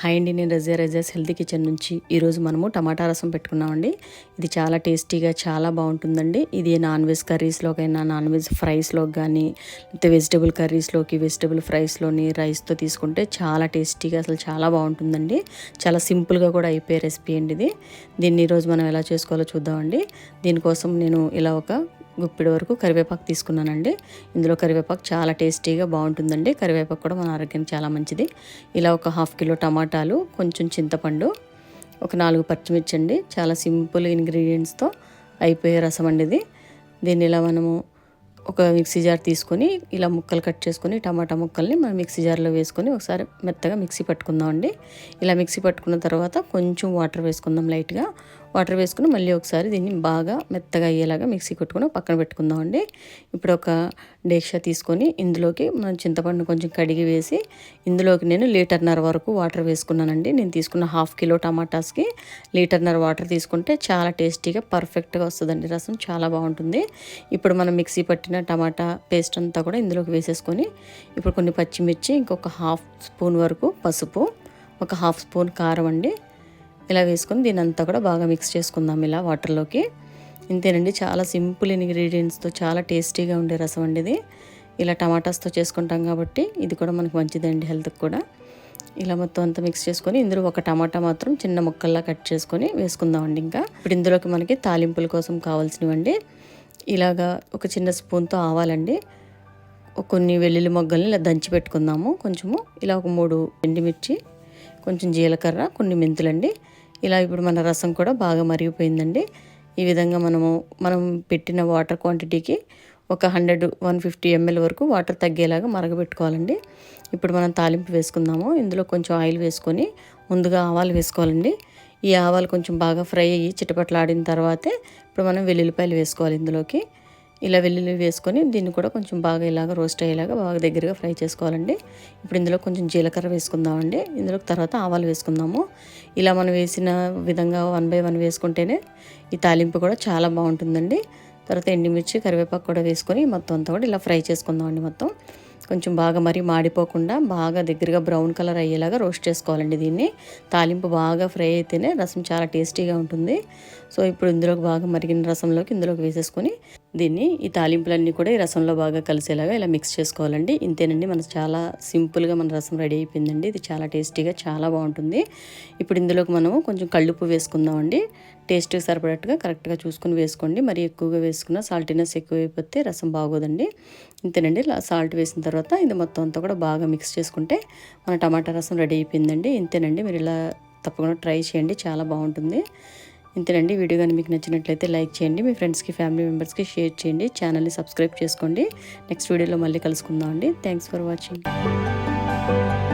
High అండి నేను Razia రజాస్ healthy kitchen నుంచి ఈరోజు మనము టమాటా రసం పెట్టుకున్నామండి. ఇది చాలా టేస్టీగా చాలా బాగుంటుందండి. ఇది నాన్ వెజ్ కర్రీస్లోకైనా నాన్ వెజ్ ఫ్రైస్లోకి కానీ లేకపోతే వెజిటబుల్ కర్రీస్లోకి వెజిటబుల్ ఫ్రైస్లోని రైస్తో తీసుకుంటే చాలా టేస్టీగా అసలు చాలా బాగుంటుందండి. చాలా సింపుల్గా కూడా అయిపోయే రెసిపీ అండి ఇది. దీన్ని ఈరోజు మనం ఎలా చేసుకోవాలో చూద్దామండి. దీనికోసం నేను ఇలా ఒక గుప్పిడి వరకు కరివేపాకు తీసుకున్నానండి. ఇందులో కరివేపాకు చాలా టేస్టీగా బాగుంటుందండి. కరివేపాకు కూడా మన ఆరోగ్యానికి చాలా మంచిది. ఇలా ఒక హాఫ్ కిలో టమాటాలు కొంచెం చింతపండు ఒక నాలుగు పచ్చిమిర్చి అండి. చాలా సింపుల్ ఇంగ్రీడియంట్స్తో అయిపోయే రసం అండి ఇది. దీన్ని ఇలా మనము ఒక మిక్సీ జార్ తీసుకొని ఇలా ముక్కలు కట్ చేసుకొని టమాటా ముక్కల్ని మనం మిక్సీ జార్లో వేసుకొని ఒకసారి మెత్తగా మిక్సీ పట్టుకుందాం అండి ఇలా మిక్సీ పట్టుకున్న తర్వాత కొంచెం వాటర్ వేసుకుందాం లైట్గా. వాటర్ వేసుకుని మళ్ళీ ఒకసారి దీన్ని బాగా మెత్తగా అయ్యేలాగా మిక్సీ కొట్టుకుని పక్కన పెట్టుకుందాం అండి. ఇప్పుడు ఒక డేక్షా తీసుకొని ఇందులోకి మనం చింతపండు కొంచెం కడిగి వేసి ఇందులోకి నేను లీటర్నర వరకు వాటర్ వేసుకున్నానండి. నేను తీసుకున్న హాఫ్ కిలో టమాటాస్కి లీటర్నర వాటర్ తీసుకుంటే చాలా టేస్టీగా పర్ఫెక్ట్గా వస్తుందండి. రసం చాలా బాగుంటుంది. ఇప్పుడు మనం మిక్సీ పట్టిన టమాటా పేస్ట్ అంతా కూడా ఇందులోకి వేసేసుకొని ఇప్పుడు కొన్ని పచ్చిమిర్చి ఇంకొక హాఫ్ స్పూన్ వరకు పసుపు ఒక హాఫ్ స్పూన్ కారం అండి. ఇలా వేసుకొని దీని అంతా కూడా బాగా మిక్స్ చేసుకుందాం ఇలా వాటర్లోకి ఇంతేనండి చాలా సింపుల్ ఇంగ్రీడియంట్స్తో చాలా టేస్టీగా ఉండే రసం అండి ఇది. ఇలా టమాటాస్తో చేసుకుంటాం కాబట్టి ఇది కూడా మనకు మంచిదండి హెల్త్కి కూడా. ఇలా మొత్తం అంతా మిక్స్ చేసుకొని ఇందులో ఒక టమాటా మాత్రం చిన్న ముక్కల్లా కట్ చేసుకొని వేసుకుందామండి ఇంకా. ఇప్పుడు ఇందులోకి మనకి తాలింపుల కోసం కావాల్సినవండి. ఇలాగా ఒక చిన్న స్పూన్తో ఆవాలండి. కొన్ని వెల్లుల్లి మొగ్గల్ని ఇలా దంచి పెట్టుకుందాము. కొంచెము ఇలా ఒక మూడు ఎండిమిర్చి కొంచెం జీలకర్ర కొన్ని మెంతులండి. ఇలా ఇప్పుడు మన రసం కూడా బాగా మరిగిపోయిందండి. ఈ విధంగా మనము మనం పెట్టిన వాటర్ క్వాంటిటీకి ఒక హండ్రెడ్ వన్ ఫిఫ్టీ ఎంఎల్ వరకు వాటర్ తగ్గేలాగా మరగబెట్టుకోవాలండి. ఇప్పుడు మనం తాలింపు వేసుకుందాము. ఇందులో కొంచెం ఆయిల్ వేసుకొని ముందుగా ఆవాలు వేసుకోవాలండి. ఈ ఆవాలు కొంచెం బాగా ఫ్రై అయ్యి చిటపట్లాడిన తర్వాతే ఇప్పుడు మనం వెల్లుల్లిపాయలు వేసుకోవాలి ఇందులోకి. ఇలా వెల్లుల్లి వేసుకొని దీన్ని కూడా కొంచెం బాగా ఇలాగ రోస్ట్ అయ్యేలాగా బాగా దగ్గరగా ఫ్రై చేసుకోవాలండి. ఇప్పుడు ఇందులో కొంచెం జీలకర్ర వేసుకుందామండి. ఇందులో తర్వాత ఆవాలు వేసుకుందాము. ఇలా మనం వేసిన విధంగా వన్ బై వన్ వేసుకుంటేనే ఈ తాలింపు కూడా చాలా బాగుంటుందండి. తర్వాత ఎండిమిర్చి కరివేపాకు కూడా వేసుకొని మొత్తం అంతా కూడా ఇలా ఫ్రై చేసుకుందామండి మొత్తం. కొంచెం బాగా మరీ మాడిపోకుండా బాగా దగ్గరగా బ్రౌన్ కలర్ అయ్యేలాగా రోస్ట్ చేసుకోవాలండి దీన్ని. తాలింపు బాగా ఫ్రై అయితేనే రసం చాలా టేస్టీగా ఉంటుంది. సో ఇప్పుడు ఇందులోకి బాగా మరిగిన రసంలోకి ఇందులోకి వేసేసుకొని దీన్ని ఈ తాలింపులన్నీ కూడా ఈ రసంలో బాగా కలిసేలాగా ఇలా మిక్స్ చేసుకోవాలండి. ఇంతేనండి మనకు చాలా సింపుల్గా మన రసం రెడీ అయిపోయిందండి. ఇది చాలా టేస్టీగా చాలా బాగుంటుంది. ఇప్పుడు ఇందులోకి మనము కొంచెం కళ్ళుప్పు వేసుకుందామండి. టేస్ట్కి సరిపడట్టుగా కరెక్ట్గా చూసుకొని వేసుకోండి. మరి ఎక్కువగా వేసుకున్న సాల్టీనెస్ ఎక్కువైపోతే రసం బాగోదండి. ఇంతేనండి. సాల్ట్ వేసిన తర్వాత ఇది మొత్తం అంతా కూడా బాగా మిక్స్ చేసుకుంటే మన టమాటా రసం రెడీ అయిపోయిందండి. ఇంతేనండి. మీరు ఇలా తప్పకుండా ట్రై చేయండి. చాలా బాగుంటుంది. ఇంతేనండి. వీడియో కానీ మీకు నచ్చినట్లయితే లైక్ చేయండి. మీ ఫ్రెండ్స్కి ఫ్యామిలీ మెంబర్స్కి షేర్ చేయండి. ఛానల్ని సబ్స్క్రైబ్ చేసుకోండి. నెక్స్ట్ వీడియోలో మళ్ళీ కలుసుకుందాం అండి. Thanks for watching.